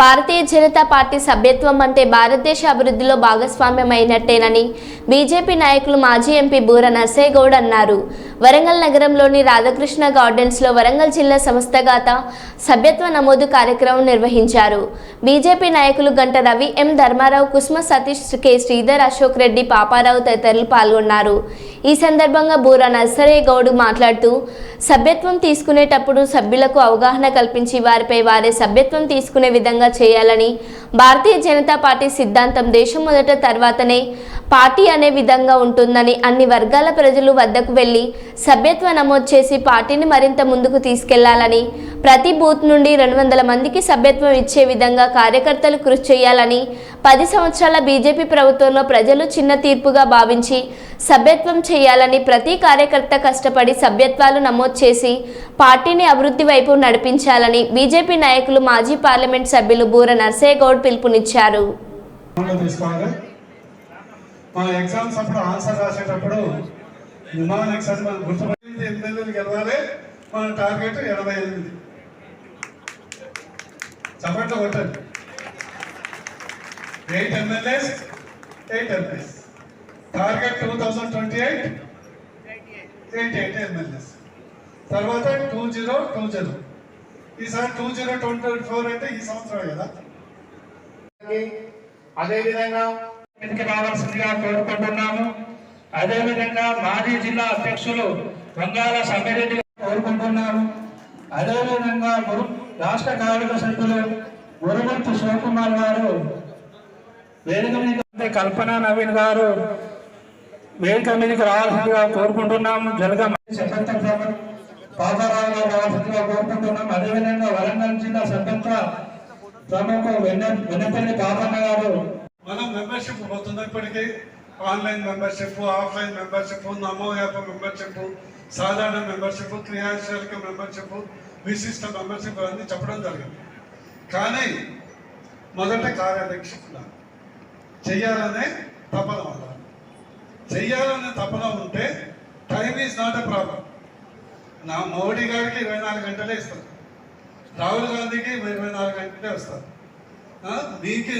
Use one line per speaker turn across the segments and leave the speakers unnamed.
Bharatiya Janata party సభ్యత్వం అంటే భారతదేశ అభివృద్ధిలో భాగస్వామ్యమైనట్టేనని బీజేపీ నాయకులు మాజీ ఎంపీ బూర నర్సయ్య అన్నారు. వరంగల్ నగరంలోని రాధాకృష్ణ గార్డెన్స్లో వరంగల్ జిల్లా సంస్థగాత సభ్యత్వ నమోదు కార్యక్రమం నిర్వహించారు. బీజేపీ నాయకులు గంట రవి ఎం ధర్మారావు కుసుమ సతీష్ కె శ్రీధర్ అశోక్ రెడ్డి పాపారావు తదితరులు పాల్గొన్నారు. ఈ సందర్భంగా బూరా నర్సరే గౌడ్ మాట్లాడుతూ సభ్యత్వం తీసుకునేటప్పుడు సభ్యులకు అవగాహన కల్పించి వారిపై వారే సభ్యత్వం తీసుకునే విధంగా చేయాలని భారతీయ జనతా పార్టీ సిద్ధాంతం దేశం మొదట తర్వాతనే పార్టీ అనే విధంగా ఉంటుందని అన్ని వర్గాల ప్రజలు వద్దకు వెళ్ళి సభ్యత్వ నమోదు చేసి పార్టీని మరింత ముందుకు తీసుకెళ్ళాలని ప్రతి బూత్ నుండి రెండు వందల మందికి సభ్యత్వం ఇచ్చే విధంగా కార్యకర్తలు కృషి చేయాలని పది సంవత్సరాల బీజేపీ ప్రభుత్వంలో ప్రజలు చిన్న తీర్పుగా భావించి సభ్యత్వం చేయాలని ప్రతి కార్యకర్త కష్టపడి సభ్యత్వాలు నమోదు చేసి పార్టీని అభివృద్ధి వైపు నడిపించాలని బీజేపీ నాయకులు మాజీ పార్లమెంట్ సభ్యులు బూర నర్సేగౌడ్ పిలుపునిచ్చారు.
మా ఎగ్జామ్స్ అప్పుడు ఆన్సర్ రాసేటప్పుడు విమాన ఎగ్జామ్ మనం గుర్తుపడింది ఎమ్మెల్యేలు గెలవాలి. మన టార్గెట్ ఎనభై ఎనిమిది. చప్పట్లు కొట్టండి. Eight MLAs eight MPs target two thousand twenty eight eight eight MLAs. తర్వాత టూ జీరో టూ జీరో. ఈసారి టూ జీరో ట్వంటీ ఫోర్ అంటే ఈ సంవత్సరం కదా.
అదేవిధంగా మీదకి రావాల్సిందిగా కోరుకుంటున్నాము. అదేవిధంగా మాజీ జిల్లా అధ్యక్షులు వంగాల సమ్మిరెడ్డి కోరుకుంటున్నాము. అదేవిధంగా గురు రాష్ట్ర కార్మిక సభ్యులు గురుమూర్తి శివకుమార్ గారు వేదిక మీద కల్పన నవీన్ గారు వేదిక మీదకి రావాల్సిందిగా కోరుకుంటున్నాము. జలగ స్వతంత్ర పాపారావు గారు రావాల్సిందిగా కోరుకుంటున్నాం అదేవిధంగా వరంగల్ జిల్లా స్వతంత్ర ప్రముఖ వెన్న వెన్నపల్లి పాపన్న గారు
మనం మెంబర్షిప్ పోతుంది ఇప్పటికీ. Online membership offline membership Namo app membership సాధారణ మెంబర్షిప్ క్రియాశీలక మెంబర్షిప్ విశిష్ట మెంబర్షిప్ అన్నీ చెప్పడం జరిగింది. కానీ మొదట కార్యాధ్యక్షుల చెయ్యాలనే తపన ఉండాలి. చెయ్యాలనే తపన ఉంటే time is not a problem నా మోడీ గారికి ఇరవై నాలుగు గంటలే ఇస్తారు. రాహుల్ గాంధీకి ఇరవై నాలుగు గంటలే వస్తారు. ఆ,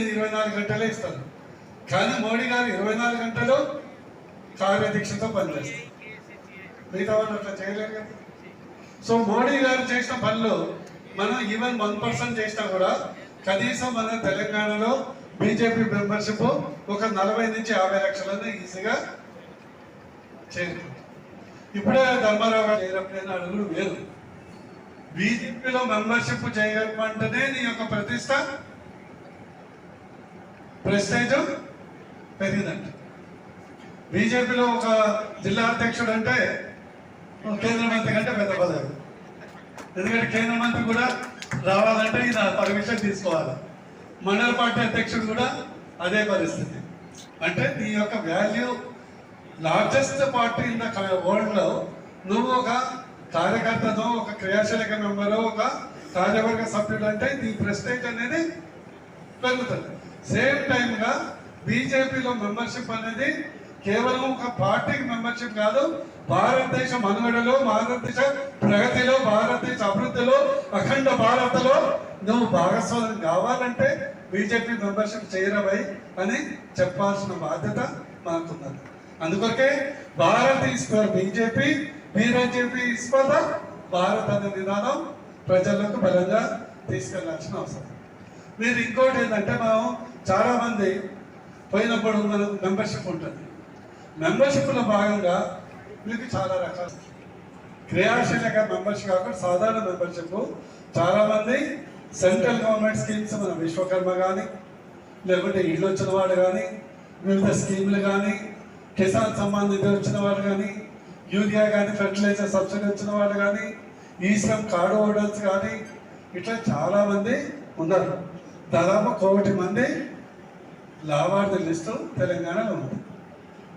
ఇరవై నాలుగు గంటలే ఇస్తాను. కానీ మోడీ గారు ఇరవై నాలుగు గంటలు కార్యదీక్షతో పనిచేస్తారు. మిగతా వాళ్ళు అట్లా చేయలేరు కదా. సో మోడీ గారు చేసిన పనులు మనం ఈవెన్ వన్ పర్సెంట్ చేసినా కూడా కనీసం మన తెలంగాణలో బీజేపీ మెంబర్షిప్ ఒక నలభై నుంచి యాభై లక్షలను ఈజీగా చేరుకుంది ఇప్పుడే ధర్మారావు గారు చేయకపోయిన అడుగులు వేరు. బీజేపీలో మెంబర్షిప్ చేయమంటేనే నీ యొక్క ప్రతిష్ట ప్రెస్టేజ్ పెరిగిందంట. బీజేపీలో ఒక జిల్లా అధ్యక్షుడు అంటే కేంద్ర మంత్రి కంటే పెద్ద పదవి. ఎందుకంటే కేంద్ర మంత్రి కూడా రావాలంటే ఈయన పర్మిషన్ తీసుకోవాలి. మండల పార్టీ అధ్యక్షుడు కూడా అదే పరిస్థితి. అంటే నీ యొక్క value largest party in the వరల్డ్లో నువ్వు ఒక కార్యకర్తతో ఒక క్రియాశీలక మెంబరు ఒక కార్యవర్గ సభ్యుడు అంటే నీ ప్రెస్టేజ్ అనేది పెరుగుతుంది. సేమ్ టైంగా బీజేపీలో మెంబర్షిప్ అనేది కేవలం ఒక పార్టీకి మెంబర్షిప్ కాదు భారతదేశ మనుగడలో భారతదేశ ప్రగతిలో భారతదేశ అభివృద్ధిలో అఖండ భారత్లో నువ్వు భాగస్వామ్యం కావాలంటే బీజేపీ మెంబర్షిప్ చేయరవై అని చెప్పాల్సిన బాధ్యత మాకున్నది. అందుకొరకే Bharat is for BJP BJP is for Bharat అనే విధానం ప్రజలకు బలంగా తీసుకెళ్ళాల్సిన అవసరం. మీరు ఇంకోటి ఏంటంటే మనం చాలామంది పోయినప్పుడు మన మెంబర్షిప్ ఉంటుంది. మెంబర్షిప్లో భాగంగా మీకు చాలా రకాలు క్రియాశీలక మెంబర్షిప్ కాకుండా సాధారణ మెంబర్షిప్ చాలామంది సెంట్రల్ గవర్నమెంట్ స్కీమ్స్ మన విశ్వకర్మ కానీ లేకుంటే ఇల్లు వచ్చిన వాడు కానీ వివిధ స్కీములు కానీ కిసాన్ సమ్మాన్ నిధి వచ్చిన వాడు కానీ యూరియా కానీ ఫెర్టిలైజర్ సబ్సిడీ వచ్చిన వాళ్ళు కానీ ఈశ్రమ్ కార్డు హోల్డర్స్ కానీ ఇట్లా చాలామంది ఉన్నారు. దాదాపు కోటి మంది లాభార్థి లిస్టు తెలంగాణలో ఉంది.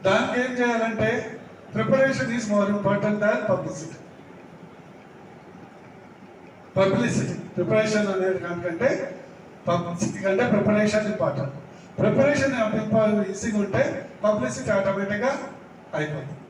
దానికి ఏం చేయాలంటే preparation is more important than publicity. Publicity preparation అనేది కంటే పబ్లిసిటీ కంటే ప్రిపరేషన్ ఇంపార్టెంట్. ప్రిపరేషన్ ఈజీగా ఉంటే పబ్లిసిటీ ఆటోమేటిక్గా అయిపోతుంది.